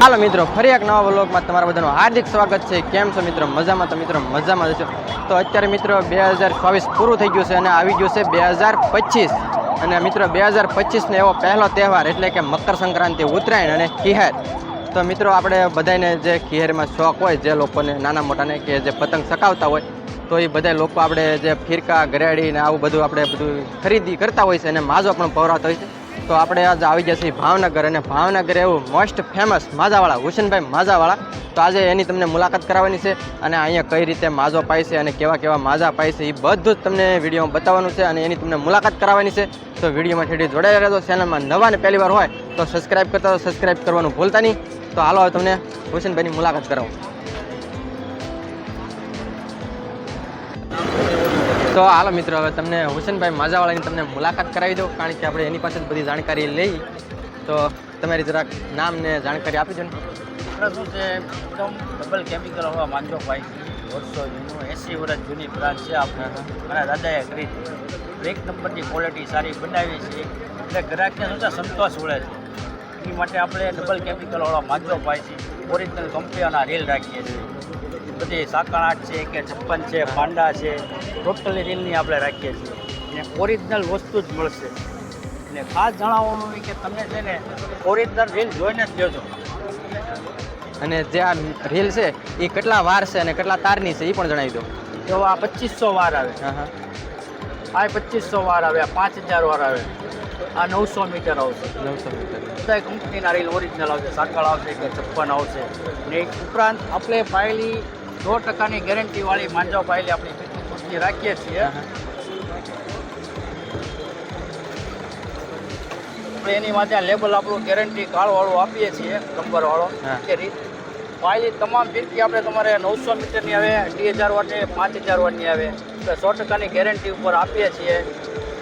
હાલો મિત્રો, ફરી એક નવા વ્લોગમાં તમારા બધાનું હાર્દિક સ્વાગત છે. કેમ છો મિત્રો? મજામાં તો મિત્રો, મજામાં છો. તો અત્યારે મિત્રો બે હજાર ચોવીસ પૂરું થઈ ગયું છે અને આવી ગયું છે બે હજાર પચીસ. અને મિત્રો, બે હજાર પચીસનો એવો પહેલો તહેવાર એટલે કે મકર સંક્રાંતિ, ઉત્તરાયણ અને કિહેર. તો મિત્રો, આપણે બધાને જે કિહેરમાં શોખ હોય, જે લોકોને નાના મોટાને કે જે પતંગ ચકાવતા હોય, તો એ બધા લોકો આપણે જે ફિરકા ગરેડી ને આવું બધું આપણે બધું ખરીદી કરતા હોય છે અને માજો પણ પવરાતા હોય છે. તો આપણે આજે આવી છીએ ભાવનગર અને ભાવનગર એવું મોસ્ટ ફેમસ માજાવાળા, હુસેનભાઈ માજાવાળા. તો આજે એની તમને મુલાકાત કરાવવાની છે અને અહીંયા કઈ રીતે માજો પાય છે અને કેવા કેવા માજા પાય છે એ બધું જ તમને વિડીયોમાં બતાવવાનું છે અને એની તમને મુલાકાત કરાવવાની છે. તો વિડીયોમાં છેડી જોડાઈ રહેજો. ચેનલમાં નવા ને પહેલી વાર હોય તો સબસ્ક્રાઇબ કરતા સબસ્ક્રાઈબ કરવાનું ભૂલતા નહીં. તો હાલો હવે તમને હુસેનભાઈની મુલાકાત કરાવું. તો હાલો મિત્રો, હવે તમને હુસેનભાઈ માજાવાળાની તમને મુલાકાત કરાવી દઉં, કારણ કે આપણે એની પાસે બધી જાણકારી લઈ. તો તમારી જરાક નામ ને જાણકારી આપી દો ને. શું છે, એકદમ ડબલ કેમિકલ હોવા માંજો ભાઈ. વર્ષો જૂનું, એંસી વર્ષ જૂની બ્રાન્ડ છે આપણે. મારા દાદાએ કરી એક નંબરની ક્વોલિટી સારી બનાવી છે. એટલે ગ્રાહકને શું સંતોષ મળે છે. એ માટે આપણે ડબલ કેમિકલવાળા માંજો ભાઈ છે. ઓરિજિનલ કંપનીઓના રેલ રાખીએ છીએ. બધી સાકણાટ છે કે છપ્પન છે પાંડા છે ટોટલી રીલની આપણે રાખીએ છીએ. અને ઓરિજિનલ વસ્તુ જ મળશે. અને ખાસ જણાવવાનું કે તમે છે ને ઓરિજિનલ રીલ જોઈને જ લેજો. અને જે આ રીલ છે એ કેટલા વાર છે અને કેટલા તારની છે એ પણ જણાવી દો. તો આ પચીસો વાર આવે. આ પચીસો વાર આવે આ પાંચ હજાર વાર આવે. આ નવસો મીટર આવશે. નવસો મીટર. બધા કંપનીના રીલ ઓરિજિનલ આવશે સાંકળ આવશે કે છપ્પન આવશે. ને ઉપરાંત આપણે પાયેલી સો ટકાની ગેરંટીવાળી માંજા પાયેલી આપણી ખુશી રાખીએ છીએ. આપણે એની માટે લેબલ આપણું ગેરંટી કાર્ડવાળું આપીએ છીએ નંબરવાળો. કે રીત પાયેલી તમામ ફિરકી આપણે તમારે નવસો મીટરની આવે અઢી હજાર વાટની પાંચ હજાર વાટની આવે તો સો ટકાની ગેરંટી ઉપર આપીએ છીએ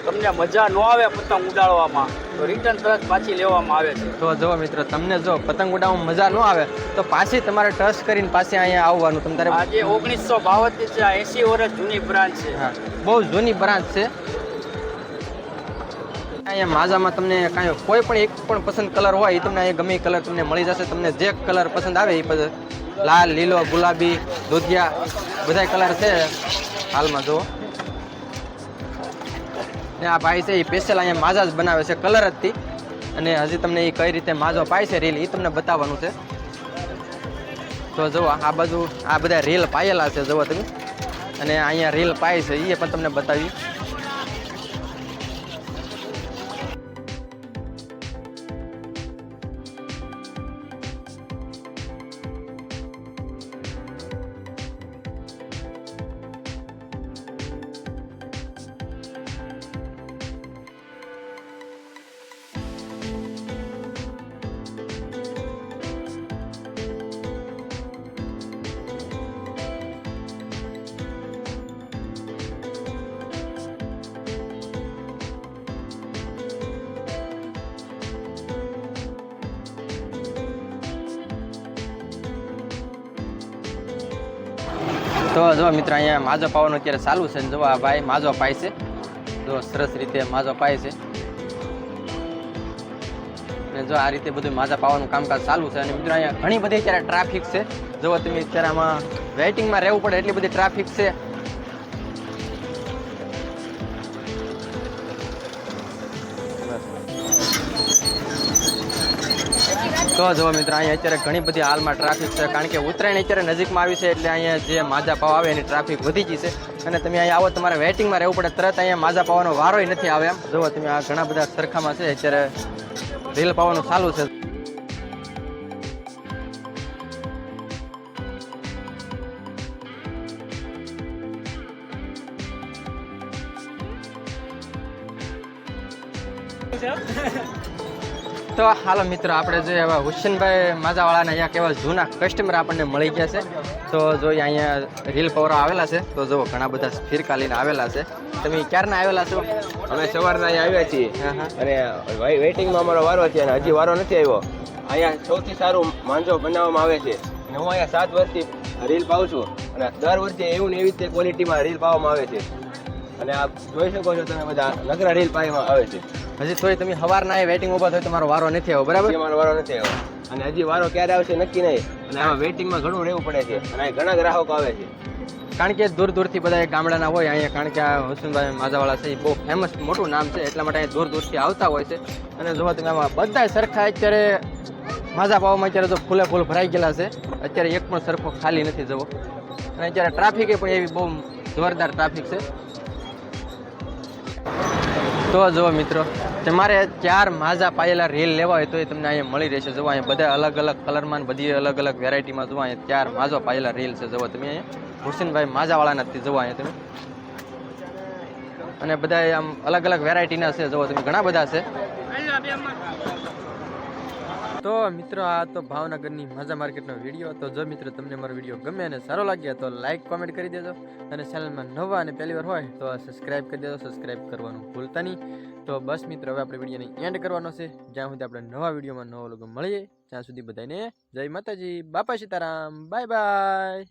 તમને મજા ન આવે પતંગ ઉડાડવામાં તો રિટર્ન તરત પાછી લેવામાં આવે છે. તો જો મિત્રો તમને જો પતંગ ઉડાવવામાં મજા ન આવે તો પાછી તમારે ટ્રસ્ટ કરીને પાછી અહીંયા આવવાનું. તમારે આજે ઓગણીસો બાવનથી છે આ એંસી વર્ષ જૂની બ્રાન્ચ છે. બહુ જૂની બ્રાન્ચ છે. અહીંયા માઝામાં તમને કાંઈ કોઈ પણ એક પણ પસંદ કલર હોય એ તમને અહીંયા ગમે કલર તમને મળી જશે. તમને જે કલર પસંદ આવે એ લાલ લીલો ગુલાબી દૂધિયા બધા કલર છે હાલમાં જુઓ ને આ ભાઈ છે એ સ્પેશિયલ અહીંયા માજા જ બનાવે છે કલર જ થી. અને હજી તમને એ કઈ રીતે માજો પાય છે રીલ એ તમને બતાવવાનું છે. તો જુઓ, આ બાજુ આ બધા રીલ પાયેલા છે, જુઓ તમે. અને અહીંયા રીલ પાય છે એ પણ તમને બતાવી તો જો મિત્ર, અહીંયા માજો પાવાનું અત્યારે ચાલુ છે ને જો આ ભાઈ માજો પાય છે. જો સરસ રીતે માજો પાય છે. અને જો આ રીતે બધું માજા પાવાનું કામકાજ ચાલુ છે. અને મિત્રો, અહીંયા ઘણી બધી અત્યારે ટ્રાફિક છે. જો તમે અત્યારે આમાં વેઇટિંગમાં રહેવું પડે એટલી બધી ટ્રાફિક છે. તો જો મિત્રો, અહીંયા અત્યારે ઘણી બધી હાલમાં ટ્રાફિક છે. કારણ કે ઉત્તરાયણ અત્યારે નજીકમાં આવી છે એટલે અહીંયા જે માજા પાવ આવે એની ટ્રાફિક વધી ગઈ છે. અને તમે અહીંયા આવો, તમારે વેઇટિંગમાં રહેવું પડે. તરત અહીંયા માજા પાવાનો વારોય નથી આવે એમ. જુઓ તમે આ ઘણા બધા સરખામાં છે, અત્યારે રીલ પાવાનું ચાલુ છે? તો હાલો મિત્રો આપણે જે હવે હુસેનભાઈ માજાવાળાના અહીંયા કેવા જૂના કસ્ટમર આપણને મળી ગયા છે. તો જો અહીંયા રીલ પવરો આવેલા છે તો જો ઘણા બધા ફિરકા લઈને આવેલા છે. તમે ક્યારના આવેલા છો? અમે સવારના અહીંયા આવ્યા છીએ. અને વેઇટિંગમાં અમારો વારો છે અને હજી વારો નથી આવ્યો. અહીંયા સૌથી સારું માંજો બનાવવામાં આવે છે. અને હું અહીંયા સાત વર્ષથી રીલ પાઉં છું. અને દર વર્ષે એવું ને એવી રીતે ક્વોલિટીમાં રીલ પાવામાં આવે છે. અને આપ જોઈ શકો છો તમે બધા નકરા રીલ પાઈમાં આવે છે. હજી તોય તમે સવારના એ વેટિંગ ઊભા થાય તમારો વારો નથી આવ્યો બરાબર? તમારો વારો નથી આવ્યો. અને હજી વારો ક્યારે આવશે નક્કી નહીં. અને આમાં વેટિંગમાં ઘણું રહેવું પડે છે. અને ઘણા ગ્રાહકો આવે છે. કારણ કે દૂર દૂરથી બધા ગામડાના હોય અહીંયા કારણ કે આ હુસનભાઈ માજાવાળા છે એ બહુ ફેમસ મોટું નામ છે એટલા માટે અહીંયા દૂર દૂરથી આવતા હોય છે. અને જોવા તમે આમાં બધા સરખા અત્યારે માજા પાવામાં અત્યારે તો ફૂલે ફૂલ ભરાઈ ગયેલા છે. અત્યારે એક પણ સરખો ખાલી નથી જવો. અને અત્યારે ટ્રાફિક પણ એવી બહુ જોરદાર ટ્રાફિક છે. તો જુઓ મિત્રો તમારે ચાર માજા પાયેલા રેલ લેવા હોય તો એ તમને અહીંયા મળી રહેશે. જુઓ અહીંયા બધા અલગ અલગ કલરમાં બધી અલગ અલગ વેરાયટીમાં જુઓ અહીંયા ચાર માજો પાયેલા રેલ છે. જુઓ તમે અહીંયા હુસેનભાઈ માઝાવાળાના નથી જુઓ અહીંયા તમે. અને બધા આમ અલગ અલગ વેરાયટીના છે. જુઓ તમે, ઘણા બધા છે. તો મિત્રો, આ તો ભાવનગરની મજા માર્કેટનો વીડિયો તો જો મિત્રો તમને મારો વીડિયો ગમે અને સારો લાગ્યો તો લાઈક કોમેન્ટ કરી દેજો. અને ચેનલમાં નવા અને પહેલી વાર હોય તો સબસ્ક્રાઈબ કરી દેજો. સબસ્ક્રાઈબ કરવાનું ભૂલતા નહીં. તો બસ મિત્રો, હવે આપણે વિડીયોને એન્ડ કરવાનો છે. જ્યાં સુધી આપણે નવા વિડીયોમાં નવો લોકો મળીએ, ત્યાં સુધી બધાને જય માતાજી. બાપા સીતારામ. Bye bye